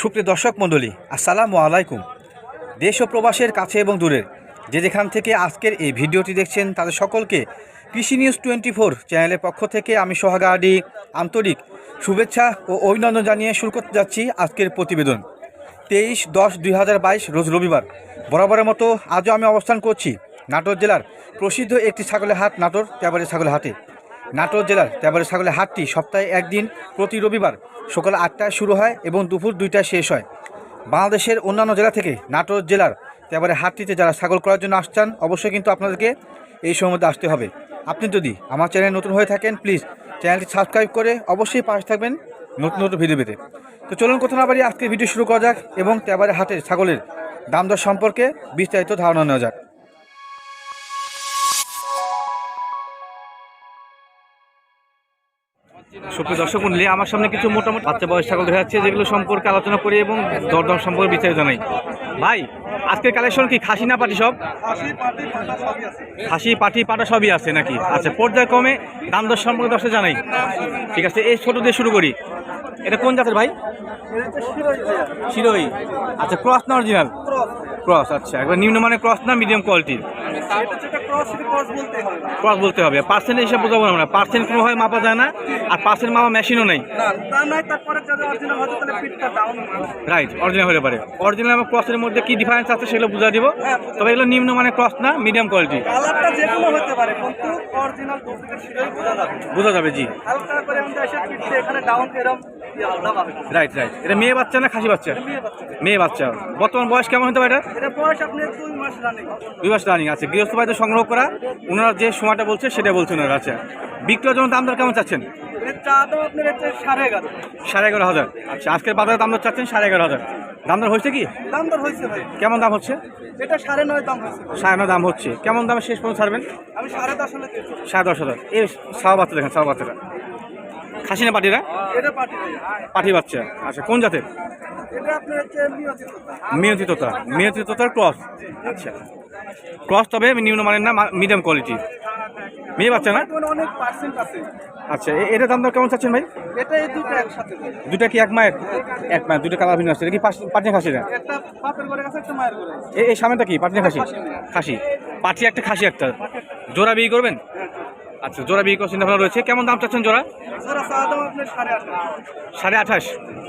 সুপ্রিয় দর্শক মণ্ডলী, আসসালামু আলাইকুম। দেশ ও প্রবাসের কাছে এবং দূরের যে যেখান থেকে আজকের এই ভিডিওটি দেখছেন, তাদের সকলকে কৃষি নিউজ টোয়েন্টি ফোর চ্যানেলের পক্ষ থেকে আমি সোহাগাডি আন্তরিক শুভেচ্ছা ও অভিনন্দন জানিয়ে শুরু করতে যাচ্ছি আজকের প্রতিবেদন। তেইশ দশ দুই রোজ রবিবার। বরাবরের মতো আজও আমি অবস্থান করছি নাটোর জেলার প্রসিদ্ধ একটি ছাগলের হাট, নাটোর তেবারে ছাগলের হাটে। নাটোর জেলার তেবারে ছাগলের হাটটি সপ্তাহে একদিন প্রতি রবিবার সকাল আটটায় শুরু হয় এবং দুপুর দুইটায় শেষ হয়। বাংলাদেশের অন্যান্য জেলা থেকে নাটোর জেলার তেবারে হাটটিতে যারা ছাগল করার জন্য আসছেন, অবশ্যই কিন্তু আপনাদেরকে এই সময়ের মধ্যে আসতে হবে। আপনি যদি আমার চ্যানেল নতুন হয়ে থাকেন প্লিজ চ্যানেলটি সাবস্ক্রাইব করে অবশ্যই পাশে থাকবেন নতুন নতুন ভিডিও পেতে। তো চলুন কথা না বাড়ি আজকে ভিডিও শুরু করা যাক এবং তেবারে হাটের ছাগলের দাম দর সম্পর্কে বিস্তারিত ধারণা নেওয়া যাক। সুপ্রিয় দর্শক মন্ডলী আমার সামনে কিছু মোটামুটি বাচ্চা বয়স ছাগল দেখা যাচ্ছে যেগুলো সম্পর্কে আলোচনা করি এবং দরদাম সম্পর্কে বিস্তারিত জানাই। ভাই আজকের কালেকশন কি? খাসি না পাটি সব? খাসি পাটি পাটা সবই আছে নাকি? আচ্ছা পর্যায় পর্যায়ক্রমে দাম দর সম্পর্কে দশটা জানাই। ঠিক আছে এই ছোটো দিয়ে শুরু করি। এটা কোন জাতের ভাই? শিরোই আচ্ছা ক্রস না অরিজিনাল ক্রস আচ্ছা। একবার নিম্নমানের ক্রস না মিডিয়াম কোয়ালিটির ক্রস বলতে হবে। পার্সেন্ট হিসাব বোঝাবো না আমরা। পার্সেন্ট কোনোভাবে মাপা যায় না আর পার্সেন্ট মাপা মেশিনও নেই। রাইট অরিজিনাল হতে পারে। অরিজিনাল এবং ক্রসের মধ্যে কি ডিফারেন্স আছে সেগুলো বুঝা দিব। তবে এগুলো নিম্নমানের ক্রস না মিডিয়াম কোয়ালিটি বোঝা যাবে। জি। রাইট রাইট এটা মেয়ে বাচ্চা না খাসি বাচ্চা। মেয়ে বাচ্চা। বর্তমান বয়স কেমন হতে পারে এটা? এটা বয়স আপনি দুই মাস রানিং দুই মাস রানিং আছে। গৃহস্থ বাড়িতে সংগ্রহ করা ওনারা যে সময়টা বলছে সেটা বলছেন ওনারা আচ্ছা বিক্রয়ের জন্য দাম দর কেমন চাচ্ছেন? হচ্ছে সাড়ে এগারো। হাজার। আচ্ছা আজকের বাজারে দাম দর চাচ্ছেন সাড়ে এগারো হাজার। দাম দর হয়েছে কি? দাম দর হয়েছে ভাই। কেমন দাম হচ্ছে? এটা সাড়ে নয় দাম হয়েছে। সাড়ে নয় দাম হচ্ছে। কেমন দামে শেষ পর্যন্ত ছাড়বেন? আমি সাড়ে দশ হলে সাড়ে দশ হাজার। এই সাওয়া বাচ্চা দেখেন সাওয়া বাচ্চাটা। খাসি না পাটিরা এটা পাটি পাটি বাচ্চা। আচ্ছা কোন জাতের? মেয়তিততা ক্রস। আচ্ছা। ক্রস তবে নিম্নমানের না মিডিয়াম কোয়ালিটি। মেয়ে বাচ্চা না? অনেক পার্সেন্ট আছে। আচ্ছা এটা দাম দর কেমন চাচ্ছেন ভাই? এটা এই দুটো একসাথে দুটা কি এক মায়ের? এক মায়ের দুটো কালার ভিন্ন আছে। এটা কি পাটনি খাসি না? একটা বাপের ঘরে কাছে একটা মায়ের ঘরে এই এই সামনেটা কি? পাটনি খাসি? খাসি। পাটি একটা খাসি একটা। জোড়া বিয়ে করবেন? আচ্ছা জোড়া বিয়ে করার চিন্তা ভাবনা রয়েছে। কেমন দাম চাচ্ছেন জোড়া? সাড়ে আঠাশ।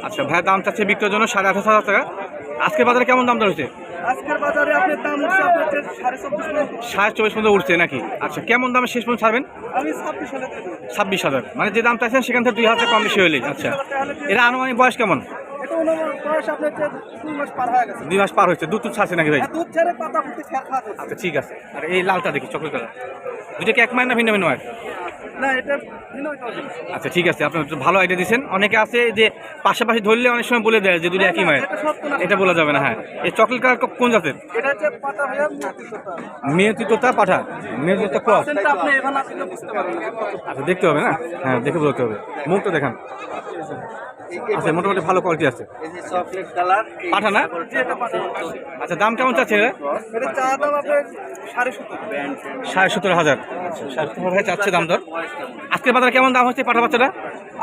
আচ্ছা ভাইয়ের দাম চাচ্ছে বিক্রয়ের জন্য সাড়ে আঠাশ হাজার টাকা। আজকের বাজারে কেমন দাম হচ্ছে সাড়ে চব্বিশ পর্যন্ত। উঠছে নাকি? আচ্ছা কেমন দামে শেষ পর্যন্ত ছাড়বেন? ছাব্বিশ হাজার। মানে যে দাম চাইছেন সেখান থেকে দুই হাজার কম বেশি হলেই। আচ্ছা এরা আনুমানিক বয়স কেমন? এটা বয়স আপনার দুই মাস পার হয়ে গেছে। দুই মাস পার হয়েছে। দুধ ছাড়ছে নাকি ভাই? দুধ ছেড়ে পাতা ফুটে খেয়াল খাওয়া যাচ্ছে। আচ্ছা ঠিক আছে। আর এই লালটা দেখি চকলেট কালার দুটো কি এক মায়ের না ভিন্ন ভিন্ন মায়ের আচ্ছা ঠিক আছে আপনি একটু ভালো আইডিয়া দিচ্ছেন অনেকে আছে যে পাশাপাশি ধরলে অনেক সময় বলে দেয় যে দুটো একই মায়ের। এটা বলা যাবে না হ্যাঁ। এই চকলেট কালার কোন জাতের? মৃত্যুটা মেয়তিততা পাঠা? ক্রস। বুঝতে পারবেন না। আচ্ছা দেখতে হবে না? হ্যাঁ দেখে বলতে হবে। মুখটা দেখান। আচ্ছা মোটামুটি ভালো কোয়ালিটি আছে। পাঠা না? আচ্ছা দাম কেমন চাচ্ছে আপনার সাড়ে সতেরো হাজার। সাড়ে সতেরো হাজার চাচ্ছে দাম দর। আজকের বাজারে কেমন দাম হচ্ছে পাঠা বাচ্চাটা?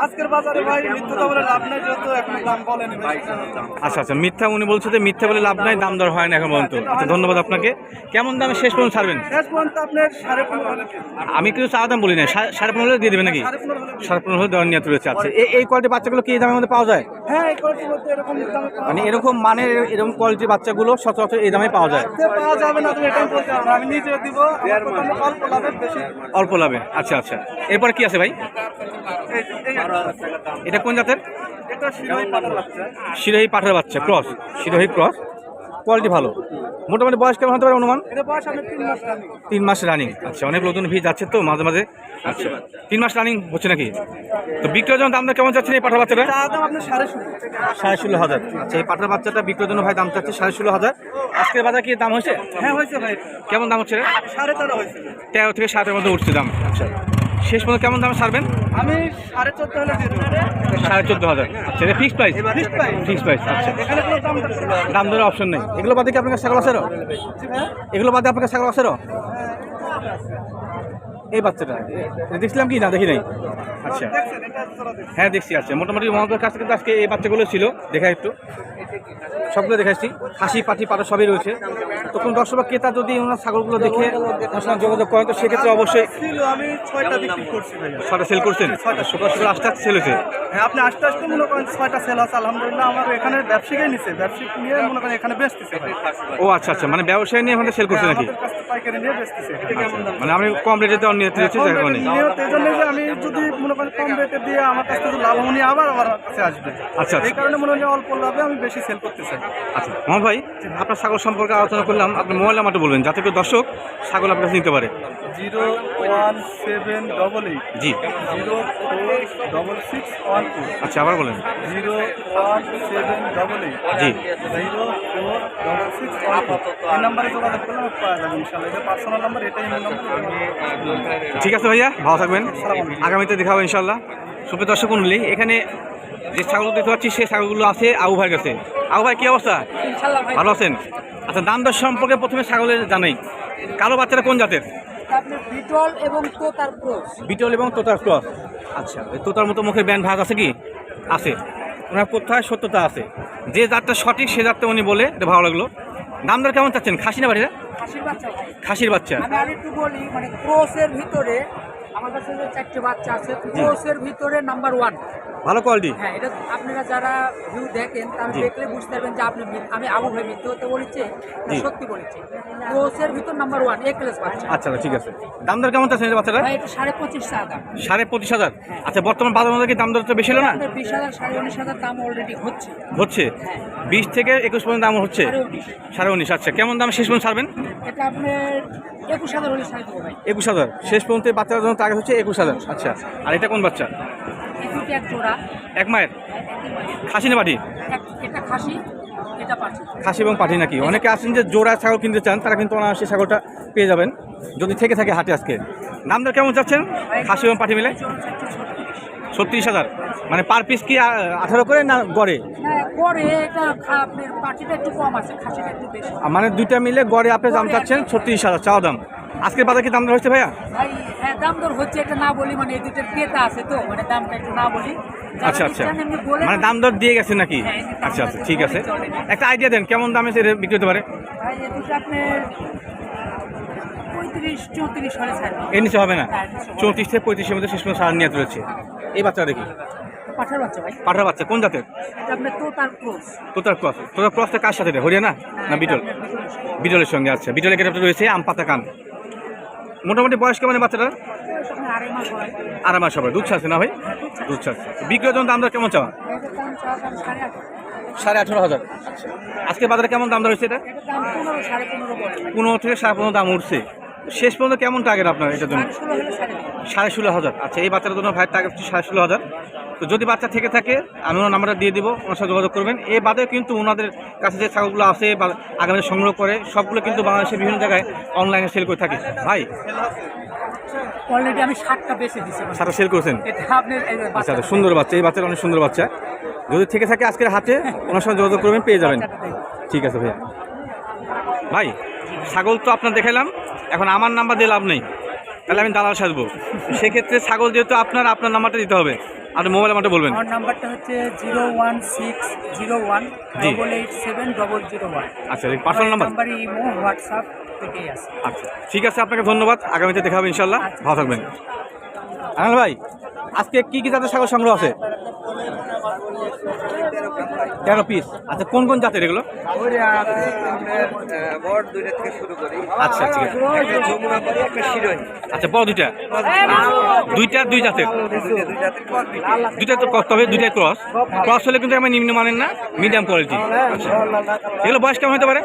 আজকের বাজারে ভাই মিথ্যা তো বলে লাভ নাই যেহেতু এখন দাম বলেনি আচ্ছা আচ্ছা মিথ্যা উনি বলছে যে মিথ্যা বলে লাভ নাই দাম দর হয় না এখন পর্যন্ত। আচ্ছা ধন্যবাদ আপনাকে। কেমন দামে শেষ পর্যন্ত ছাড়বেন? শেষ পর্যন্ত আপনার সাড়ে পনেরো হলে আমি কিন্তু চা দাম বলি না সাড়ে পনেরো হলে দিয়ে দেবেন নাকি? সাড়ে পনেরো হলে দেওয়ার নিয়ত রয়েছে আচ্ছা। এই এই কোয়ালিটির বাচ্চাগুলো কি এই দামের মধ্যে পাওয়া যায়? হ্যাঁ এই কোয়ালিটির মধ্যে এরকম দামে মানে এরকম মানের এরকম কোয়ালিটির বাচ্চাগুলো সচরাচর এই দামে পাওয়া যায়। পাওয়া যাবে না তুমি এটাই বলতে আমি নিজে দিব অল্প লাভে বেশি। অল্প লাভে আচ্ছা আচ্ছা। এরপরে কি আছে ভাই? এটা কোন জাতের? শিরোহী পাঠার বাচ্চা ক্রস শিরোহী ক্রস কোয়ালিটি ভালো। মোটামুটি বয়স কেমন হতে পারে অনুমান? তিন মাস রানি আচ্ছা অনেক নতুন ভিড় যাচ্ছে তো মাঝে মাঝে। আচ্ছা তিন মাস রানিং হচ্ছে নাকি? তো বিক্রয়ের জন্য দামটা কেমন যাচ্ছে এই পাঠার বাচ্চাটা? সাড়ে ষোলো সাড়ে ষোলো হাজার। আচ্ছা এই পাঠার বাচ্চাটা বিক্রয় জন্য ভাই দাম চাচ্ছে সাড়ে ষোলো হাজার। আজকের বাজার কি দাম হয়েছে? হ্যাঁ হয়েছে ভাই। কেমন দাম হচ্ছে রে? সাড়ে তেরো হয়েছে। তেরো থেকে সাতের মধ্যে উঠছে দাম। আচ্ছা শেষ পর্যন্ত কেমন দামে সারবেন আমি সাড়ে চোদ্দ হাজার সাড়ে চোদ্দ হাজার। আচ্ছা এটা ফিক্স প্রাইস ফিক্স প্রাইস আচ্ছা। দাম দর ছিল না। দাম ধরে অপশন নেই। এগুলো বাদে কি আপনার কাছে ছাগল আছে ভাইয়া? এগুলো বাদে আপনার কাছে ছাগল আছে? এই বাচ্চাটা। দেখছিলাম কি? না দেখি নাই। আচ্ছা। হ্যাঁ দেখছি আচ্ছা। মোটামুটি আমাদের কাছ থেকে আজকে এই বাচ্চাগুলো ছিল। দেখা একটু। সবগুলো দেখাচ্ছি। হাসি পাটি পাটা সবই রয়েছে। তো কোন দর্শক বা ক্রেতা যদি ওনার ছাগলগুলো দেখে ওনার সঙ্গে যোগাযোগ করেন তো সেক্ষেত্রে অবশ্যই আমি ছয়টা বিক্রি করছি ভাইয়া। সেল করছেন? সকাল সকাল আস্তে আস্তে সেল হয়েছে। হ্যাঁ আপনি আস্তে আস্তে মনে করেন ছয়টা সেল আছে আলহামদুলিল্লাহ আমার এখানে ব্যবসায়িকই নিছে। ব্যবসায়িক নিয়ে মনে করেন এখানে বেচতেছে ও আচ্ছা আচ্ছা। মানে ব্যবসায় নিয়ে আমাদের সেল করছে নাকি? পাইকারি নিয়ে বেচতেছে। মানে আমি কম রেটে দেওয়ার যার কারণে এই যে আমি যদি মনে করেন কম রেটে দিয়ে আমার কাছ থেকে লাভ নিয়ে আবার আমার কাছে আসবে। আচ্ছা, আচ্ছা। এই কারণে মনে হয় অল্প লাভে আমি বেশি সেল করতে চাই। আচ্ছা মোহাম্মদ ভাই আপনার ছাগল সম্পর্কে আলোচনা করলাম। আপনি মোবাইল নাম্বারটা বলবেন যাতে করে দর্শক ছাগল আপনার কাছে নিতে পারে। Zero one seven double eight. জি। Zero four double six one two. আচ্ছা আবার বলেন। Zero one seven double eight. জি। Zero four double six one two. এই নাম্বারে যোগাযোগ করলে পাওয়া যাবে ইনশাল্লাহ এটা পার্সোনাল নাম্বার এটাই আমার নাম্বার ঠিক আছে ভাইয়া ভালো থাকবেন। আগামীতে দেখাবো ইনশাল্লাহ সুপ্রিয় দর্শক মন্ডলী এখানে যে ছাগল দেখতে পাচ্ছি সেই ছাগলগুলো আছে আবু ভাইয়ের কাছে। আবু ভাই কি অবস্থা? ভালো। আছেন? আচ্ছা দাম দর সম্পর্কে প্রথমে ছাগলের জানাই। কালো বাচ্চারা কোন জাতের? বিটল এবং তোতার ক্রস। বিটল এবং তোতার ক্রস। আচ্ছা তোতার মতো মুখের ব্যান্ড ভাগ আছে কি? আছে। ওনার কোথায় সত্যতা আছে? যে জাতটা সঠিক সে জাতটা উনি বলে এটা ভালো লাগল। দাম দর কেমন চাচ্ছেন? খাসি না বাড়িরা? খাসির বাচ্চা খাসির বাচ্চা। আমি আরেকটু বলি মানে ক্রোসের ভিতরে আমার কাছে যে চারটে বাচ্চা আছে ক্রসের ভিতরে নাম্বার ওয়ান ভালো কোয়ালিটি হ্যাঁ এটা আপনারা যারা ভিউ দেখেন তারা। দেখলে বুঝতে পারবেন যে আপনি আমি আবু ভাই মিথ্যে হতে বলেছি। সত্যি বলেছি। ক্রসের ভিতর নাম্বার ওয়ান এ ক্লাস বাচ্চা। আচ্ছা ঠিক আছে। দাম দর কেমন চাচ্ছেন বাচ্চাটা ভাই এটা সাড়ে পঁচিশ টাকা সাড়ে পঁচিশ হাজার? আচ্ছা বর্তমান বাজার মধ্যে কি দাম দর বেশি হলো না? বিশ হাজার সাড়ে উনিশ হাজার দাম অলরেডি হচ্ছে। হচ্ছে? বিশ থেকে একুশ পর্যন্ত দাম হচ্ছে? সাড়ে উনিশ। আচ্ছা। কেমন দাম শেষ পর্যন্ত ছাড়বেন? এটা আপনার একুশ হাজার হলে সাড়ে দেবো ভাই। একুশ হাজার। শেষ পর্যন্ত বাচ্চার জন্য টার্গেট হচ্ছে একুশ হাজার। আচ্ছা আর এটা কোন বাচ্চা? এক মায়ের? খাসি না পাঠি খাসি এবং পাটি নাকি? অনেকে আসেন যে জোড়া ছাগল কিনতে চান তারা কিন্তু অনায়াসে ছাগলটা পেয়ে যাবেন। যদি থেকে থাকে হাটে আজকে। দাম দর কেমন চাচ্ছেন? খাসি এবং পাঠি মিলে? ছত্রিশ হাজার। মানে পার পিস কি আঠারো করে না গড়ে? মানে দুইটা মিলে গড়ে আপনি দাম চাচ্ছেন ছত্রিশ হাজার চাওয়া দাম। আজকের বাজার কি দাম দর হচ্ছে ভাইয়া? ভাই হ্যাঁ দাম দর হচ্ছে এটা না বলি মানে এই দুটোর ক্রেতা আছে তো মানে দামটা একটু না বলি। আচ্ছা আচ্ছা। মানে দাম দর দিয়ে গেছে নাকি? হ্যাঁ, আচ্ছা আচ্ছা ঠিক আছে। একটা আইডিয়া দেন কেমন দামে সে বিক্রি হতে পারে? ভাই এই দুটো আপনার ছাড়বে এর নিচে হবে না? হ্যাঁ। চৌত্রিশ থেকে পঁয়ত্রিশের মধ্যে শেষ পর্যন্ত সার নিয়ে রয়েছে। এই বাচ্চা দেখি পাঠার বাচ্চা ভাই। পাঠার বাচ্চা কোন জাতের? তোতার ক্রস। তোতার ক্রসটা কার সাথে হরিয়ানা না বিটল? বিটলের সঙ্গে। আচ্ছা। বিটলের কেটে রয়েছে আম পাতা কান মোটামুটি বয়স কেমন বাচ্চাটা? আড়াই মাস হবে। দুধ ছাড়ছে না ভাই? দুধ ছাড়ছে। বিক্রয় জন্য দাম দর কেমন চাওয়া? সাড়ে আঠেরো হাজার। আজকে বাজারে কেমন দাম দর হচ্ছে এটা? পনেরো থেকে সাড়ে পনেরো দাম উঠছে। শেষ পর্যন্ত কেমন টার্গেট আপনার এটার জন্য? সাড়ে ষোলো হাজার। আচ্ছা এই বাচ্চাটার জন্য ভাইয়ের টার্গেট হচ্ছে সাড়ে ষোলো হাজার। তো যদি বাচ্চা থেকে থাকে আমি ওনার নাম্বারটা দিয়ে দিব ওনার সাথে যোগাযোগ করবেন। এ বাদেও কিন্তু ওনাদের কাছে যে ছাগলগুলো আছে বা আগামী সংগ্রহ করে সবগুলো কিন্তু বাংলাদেশের বিভিন্ন জায়গায় অনলাইনে সেল করে থাকে। ভাই? অলরেডি আমি ষাটটা বেশি দিচ্ছি সারা সেল করেছেন? আচ্ছা সুন্দর বাচ্চা এই বাচ্চাটা অনেক সুন্দর বাচ্চা। যদি থেকে থাকে আজকের হাতে ওনার সাথে যোগাযোগ করবেন পেয়ে যাবেন। ঠিক আছে ভাইয়া। ভাই ছাগল তো আপনার দেখালাম এখন আমার নাম্বার দিয়ে লাভ নেই। তাহলে আমি দালাল সাজবো। সেক্ষেত্রে ছাগল যেহেতু আপনার আপনার নাম্বারটা দিতে হবে। আপনি মোবাইল নাম্বারটা বলবেন। আমার নাম্বারটা হচ্ছে zero one six zero one. Double eight seven double zero one. আচ্ছা personal number number imo WhatsApp থেকেই আছে আচ্ছা ঠিক আছে আপনাকে ধন্যবাদ। আগামীতে দেখা হবে ইনশাল্লাহ ভালো থাকবেন। আনাল ভাই আজকে কি কি জাতের ছাগল সংগ্রহ আছে? তেরো পিস আচ্ছা কোন কোন জাতের এগুলো? আচ্ছা ঠিক আছে শিরোহী। আচ্ছা বড় দুইটা? দুইটা দুই জাতের? দুইটা তো করতে হবে দুইটাই ক্রস ক্রস হলে কিন্তু আমি নিম্ন মানের না মিডিয়াম কোয়ালিটি আচ্ছা। এগুলো বয়স কেমন হতে পারে?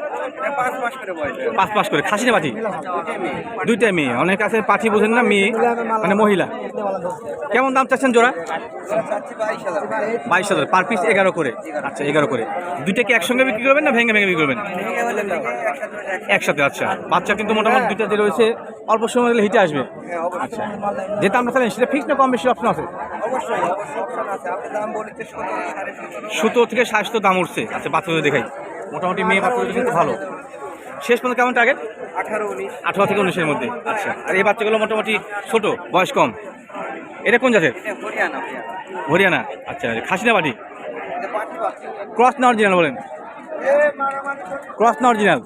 পাঁচ পাঁচ করে। খাসি না পাঠি দুইটাই মেয়ে। অনেক আছে পাঠি বোঝেন না মেয়ে মানে মহিলা। কেমন দাম চাচ্ছেন জোড়া? বাইশ হাজার। পার পিস এগারো করে। আচ্ছা এগারো করে। দুইটা কি একসঙ্গে বিক্রি করবেন না ভেঙে ভেঙে বিক্রি করবেন? হলে একসাথে আচ্ছা। বাচ্চা কিন্তু মোটামুটি দুইটা যে রয়েছে। অল্প সময় গেলে হিটে আসবে। আচ্ছা। যেটা আমরা চাইলেন সেটা ফিক্স না কম বেশি অপশন আছে? সুতো থেকে সাতশো দাম উঠছে। আচ্ছা বাচ্চাদের দেখাই। মোটামুটি মেয়ে বাচ্চাদের কিন্তু ভালো। শেষ পর্যন্ত কেমন টার্গেট আঠারো উনিশ। আঠারো থেকে উনিশের মধ্যে। আচ্ছা। আর এই বাচ্চাগুলো মোটামুটি ছোট বয়স কম? এটা কোন জাতের? হরিয়ানা ভাইয়া আচ্ছা খাসি না বাটি? ক্রস না অরিজিনাল বলেন? ক্রস না অরিজিনাল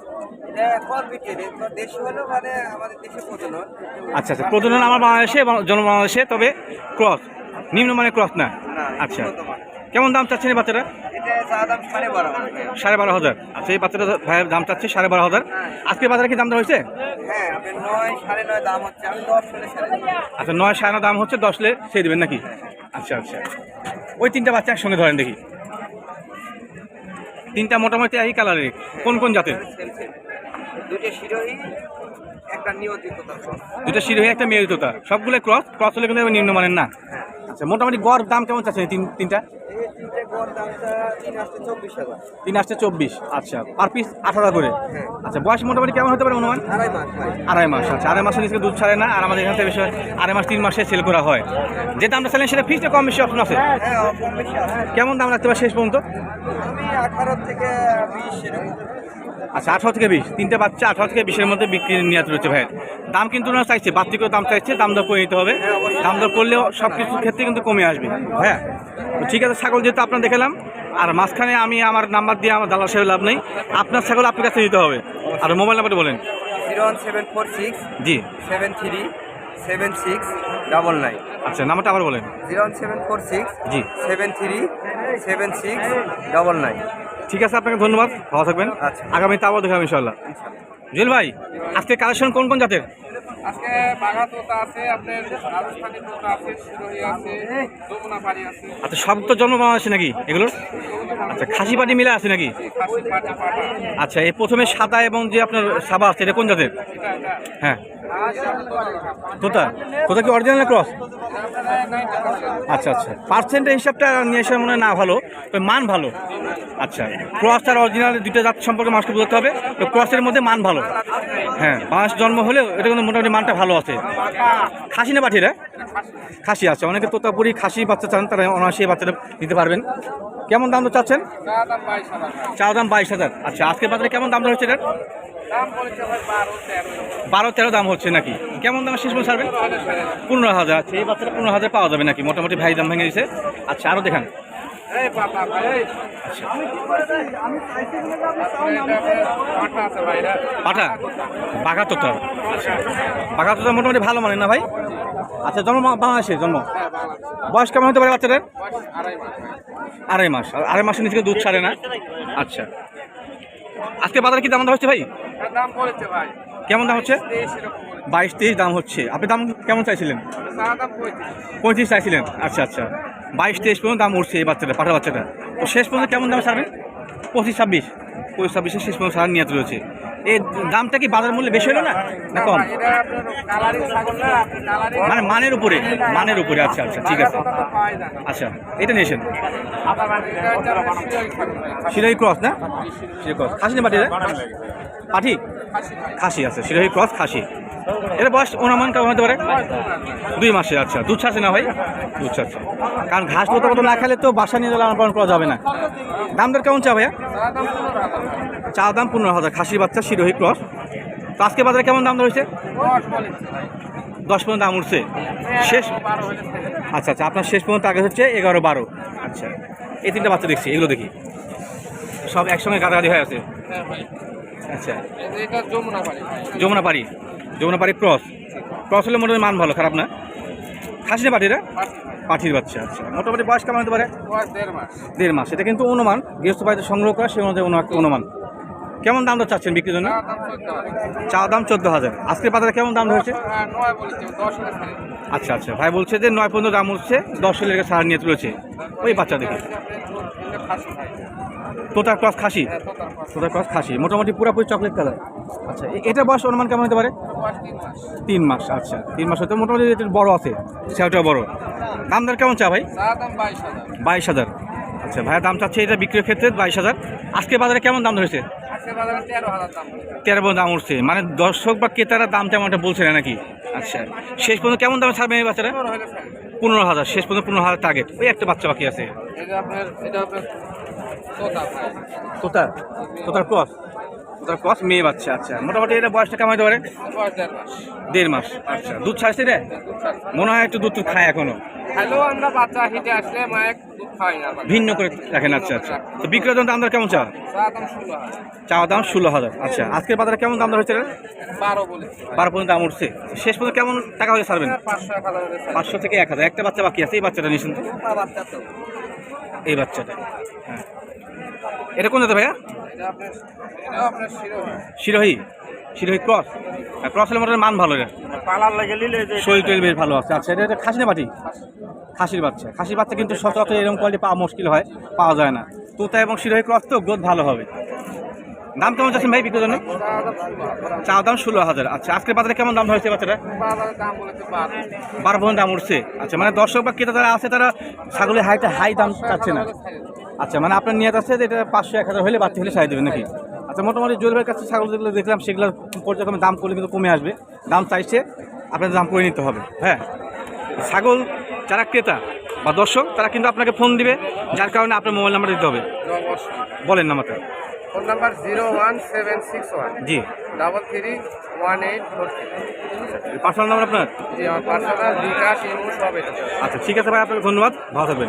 আচ্ছা আচ্ছা। প্রজনন আমার বাংলাদেশে জন জন্ম বাংলাদেশে তবে ক্রস নিম্নমানের ক্রস না? আচ্ছা। কেমন দাম চাচ্ছেন এই সাড়ে বারো হাজার। আচ্ছা এই বাচ্চাটা ভাইয়ের দাম চাচ্ছে সাড়ে বারো হাজার। আজকে বাজারে কি দাম হয়েছে? হ্যাঁ দাম দেবো। আচ্ছা নয় সাড়ে দাম হচ্ছে দশলে সেই দেবেন নাকি? আচ্ছা আচ্ছা। ওই তিনটা বাচ্চা একসঙ্গে ধরেন দেখি। তিনটা মোটামুটি এই কালারের কোন কোন জাতের। দুটো শিরোহী একটা নিয়ন্ত্রিত তারপর দুটো শিরোহী একটা মেয়ে তোতা সবগুলো ক্রস ক্রস হলে কিন্তু এবার নিম্নমানের না। আচ্ছা মোটামুটি গড় দাম কেমন চাচ্ছেন তিন তিনটা? তিনটে তিন আসতে চব্বিশ আসছে চব্বিশ। আচ্ছা পার পিস আঠারো করে। হ্যাঁ আচ্ছা বয়স মোটামুটি কেমন হতে পারে অনুমান? আড়াই মাস আড়াই মাস আচ্ছা আড়াই মাসের নিচে দুধ ছাড়ে না আর আমাদের এখান থেকে বেশি হয় আড়াই মাস তিন মাসে সেল করা হয়। যে দামটা চাইলেন সেটা ফিক্সড কম বেশি অপশন আছে? হ্যাঁ বেশি আছে। কেমন দাম রাখতে পারে শেষ পর্যন্ত? আমি আঠারো থেকে বিশ আচ্ছা আঠারো থেকে বিশ। তিনটে বাচ্চা আঠারো থেকে বিশের মধ্যে বিক্রি নিয়ে রয়েছে ভাই দাম কিন্তু ওনারা চাইছে বাড়তি করে দাম চাইছে দাম দর করে নিতে হবে। দাম দর করলেও সব কিছুর ক্ষেত্রে কিন্তু কমে আসবে। হ্যাঁ ঠিক আছে ছাগল যেহেতু আপনার দেখালাম আর মাঝখানে আমি আমার নাম্বার দিয়ে আমার দালাল সাহেব লাভ নেই আপনার ছাগল আপনার কাছে নিতে হবে। আর মোবাইল নাম্বারটা বলেন। Zero one seven four six জি। Seven three seven six double nine. আচ্ছা নাম্বারটা আবার বলেন। Zero one seven four six জি। Seven three seven six double nine. ঠিক আছে আপনাকে ধন্যবাদ। ভালো থাকবেন। আচ্ছা। আগামী তারপর দেখাবো ইনশাল্লাহ জুয়েল ভাই আজকে কালেকশন কোন কোন জাতের? আজকে বাঘা তোতা আছে আপনার রাজস্থানি তোতা আছে শিরোহী আছে যমুনা পাড়ি আছে। আচ্ছা সব তো জন্ম আছে নাকি এগুলোর? আচ্ছা খাসি পাটি মিলে আছে নাকি? আচ্ছা এই প্রথমে সাদা এবং যে আপনার সাবা আছে এটা কোন জাতের? হ্যাঁ। তোতা তোতা কি অরিজিনাল ক্রস আচ্ছা আচ্ছা। পার্সেন্টের হিসাবটা নিয়ে এসে মনে না ভালো তো মান ভালো। আচ্ছা ক্রস আর অরিজিনাল দুটো জাত সম্পর্কে মানুষকে বুঝতে হবে। তো ক্রসের মধ্যে মান ভালো। হ্যাঁ পাঁচ জন্ম হলেও এটা কিন্তু মোটামুটি মানটা ভালো আছে। খাসি না পাঠিয়ে খাসি আছে। অনেকে তোতাপুরি খাসি বাচ্চা চান, তারা অনায়াসে বাচ্চাটা দিতে পারবেন। কেমন দাম চাচ্ছেন? চা দাম বাইশ হাজার। আচ্ছা আজকের বাজারে কেমন দাম হচ্ছে এটার? বারো তেরো। দাম হচ্ছে নাকি? কেমন দাম শেষ পর্যন্ত ছাড়বেন পনেরো হাজার আচ্ছা এই বাচ্চাটা পনেরো হাজার পাওয়া যাবে নাকি? মোটামুটি ভাই দাম ভেঙে দিয়েছে আচ্ছা আরও দেখান। পাঠা আছে ভাইরা পাঠা বাঘাতোটা আচ্ছা। মোটামুটি ভালো মানে না ভাই? আচ্ছা জন্ম বাংলাদেশে জন্ম? হ্যাঁ বাংলা বয়স কেমন হতে পারে বাচ্চাদের? আড়াই মাস। আড়াই মাসের নিচে দুধ ছাড়ে না? আচ্ছা। আজকে বাজারে কি দাম দাম হচ্ছে ভাই? কেমন দাম হচ্ছে? বাইশ তেইশ দাম হচ্ছে। আপনি দাম কেমন চাইছিলেন? পঁয়ত্রিশ চাইছিলেন। আচ্ছা আচ্ছা। বাইশ তেইশ পর্যন্ত দাম উঠছে এই বাচ্চাটা পাঠা বাচ্চাটা তো শেষ পর্যন্ত কেমন দাম ছাড়বেন? পঁচিশ ছাব্বিশ। পঁচিশ ছাব্বিশে শেষ পর্যন্ত ছাড়ার নিয়ত রয়েছে এই দামটা কি বাজার মূল্যে বেশি হলো না? না কম? মানে মানের উপরে মানের উপরে আচ্ছা আচ্ছা ঠিক আছে। আচ্ছা এটা নিয়েছেন সিলাই ভাই। শিরোহী ক্রস না? সিলাই ক্রস। খাসি না পাঠি পাঠি খাসি আছে শিরোহী ক্রস খাসি। এর বয়স অনুমান কেমন হতে পারে? দুই মাস আচ্ছা। দুধ ছাড়ছে না ভাই? দুধ ছাড়ছে। কারণ ঘাস মতো মতো না খেলে তো বাসা নিয়ে লালন পালন করা যাবে না। দাম দর কেমন চা ভাইয়া? চা দাম পনেরো হাজার। খাসির বাচ্চা শিরোহী ক্রস। তো আজকে বাজারে কেমন দাম ধরেছে দশ পর্যন্ত দাম উঠছে। শেষ। আচ্ছা আচ্ছা। আপনার শেষ পর্যন্ত আগে হচ্ছে এগারো বারো। আচ্ছা। এই তিনটা বাচ্চা দেখছি এগুলো দেখি। সব একসঙ্গে গাদাগাদি হয়ে আছে? হ্যাঁ। আচ্ছা। এটা যমুনা পাড়ি। ভাই। যমুনা পাড়ি ক্রস। ক্রস হলে মোটামুটি মান ভালো খারাপ না? খাসি না পাঠিরা পাঠির বাচ্চা আচ্ছা। মোটামুটি বয়স কেমন হতে পারে? দেড় মাস। দেড় মাস। এটা কিন্তু অনুমান। গৃহস্থ বাড়িতে সংগ্রহ করা সে অনুযায়ী অনুমান। কেমন দাম চাচ্ছেন বিক্রির জন্য? চা দাম চোদ্দ হাজার। আজকের বাজারে কেমন দাম ধরেছে হ্যাঁ। আচ্ছা আচ্ছা। ভাই বলছে যে নয় পর্যন্ত দাম হচ্ছে দশ হলে সার নিয়ে তুলেছে। ওই বাচ্চা দেখি। এটা। তোতার ক্রস খাসি? হ্যাঁ, তোতার ক্রস। খাসি। মোটামুটি পুরোপুরি চকলেট কালার। আচ্ছা এ- এটার বয়স অনুমান কেমন হতে পারে? তিন মাস। আচ্ছা। তিন মাস হতে মোটামুটি বড় আছে। সেটাও বড়। দাম দর কেমন চা ভাই? বাইশ হাজার। আচ্ছা ভাইয়া দাম চাচ্ছে এটা বিক্রির ক্ষেত্রে বাইশ হাজার। আজকে বাজারে কেমন দাম ধরেছে? তেরো পর্যন্ত দাম উঠছে। মানে দর্শক বা ক্রেতারা দাম তেমনটা বলছে না নাকি? আচ্ছা শেষ পর্যন্ত কেমন দামে ছাড়বেন এই বাচ্চারা পনেরো হাজার শেষ পর্যন্ত পনেরো হাজার টার্গেট ওই একটা বাচ্চা বাকি আছে। তোতার? তোতার ক্রস? ওটা ক্রস মেয়ে বাচ্চা আচ্ছা। মোটামুটি এটা বয়সটা কেমন হতে পারে? দেড় মাস। আচ্ছা দুধ ছাড়ছে রে? মনে হয় একটু দুধ টুধ খায় এখনও। হ্যালো আমরা বাচ্চা হিটে আসলে মায়ের দুধ খাই না। ভিন্ন করে রাখেন আচ্ছা আচ্ছা। তো বিক্রয় দাম দর কেমন চা চা দাম ষোলো হাজার। আচ্ছা। আজকের বাজারে কেমন দাম দর হয়েছে? বারো পর্যন্ত দাম উঠছে। শেষ পর্যন্ত কেমন টাকা হলে ছাড়বেন। পাঁচশো থেকে এক হাজার। একটা বাচ্চা বাকি আছে এই বাচ্চাটা নিয়েছেন তো। এই বাচ্চাটা। হ্যাঁ। এটা কোন জাতের ভাইয়া? শিরোহী। শিরোহী? ক্রস? ক্রস হলে মোটামুটি মান ভালো শরীর টরীর বেশ ভালো আছে। আচ্ছা এটা এটা খাসি না বাটি? খাসির বাচ্চা। খাসির বাচ্চা কিন্তু সচরাচর এরকম কোয়ালিটি পাওয়া মুশকিল হয় পাওয়া যায় না। তোতা এবং শিরোহী ক্রস তো গ্রোথ ভালো হবে। দাম কেমন যাচ্ছেন ভাই বিক্রির জন্য? চা দাম ষোলো হাজার। আচ্ছা আজকের বাজারে কেমন দাম হয়েছে বাচ্চাটা বারো। পর্যন্ত দাম উঠছে। আচ্ছা মানে দর্শক বা ক্রেতা যারা আছে তারা ছাগলের হাইটা হাই দাম চাচ্ছে না। আচ্ছা মানে আপনার নিয়ত আছে যে এটা পাঁচশো এক হাজার হলে বাড়তি হলে সাই দেবেন নাকি? আচ্ছা মোটামুটি জুয়েলের কাছে ছাগল যেগুলো দেখলাম সেগুলো পর্যায়ক্রমে দাম করলে কিন্তু কমে আসবে। দাম চাইছে আপনাদের দাম করে নিতে হবে। হ্যাঁ ছাগল যারা ক্রেতা বা দর্শক তারা কিন্তু আপনাকে ফোন দিবে যার কারণে আপনার মোবাইল নাম্বার দিতে হবে। বলেন নাম্বারটা। Phone number zero one seven six one. জি। Double three one eight four three. Personal number আপনার? জি আমার পার্সোনাল বিকাশ ইমো সব আচ্ছা ঠিক আছে ভাই আপনাকে ধন্যবাদ। ভালো থাকবেন।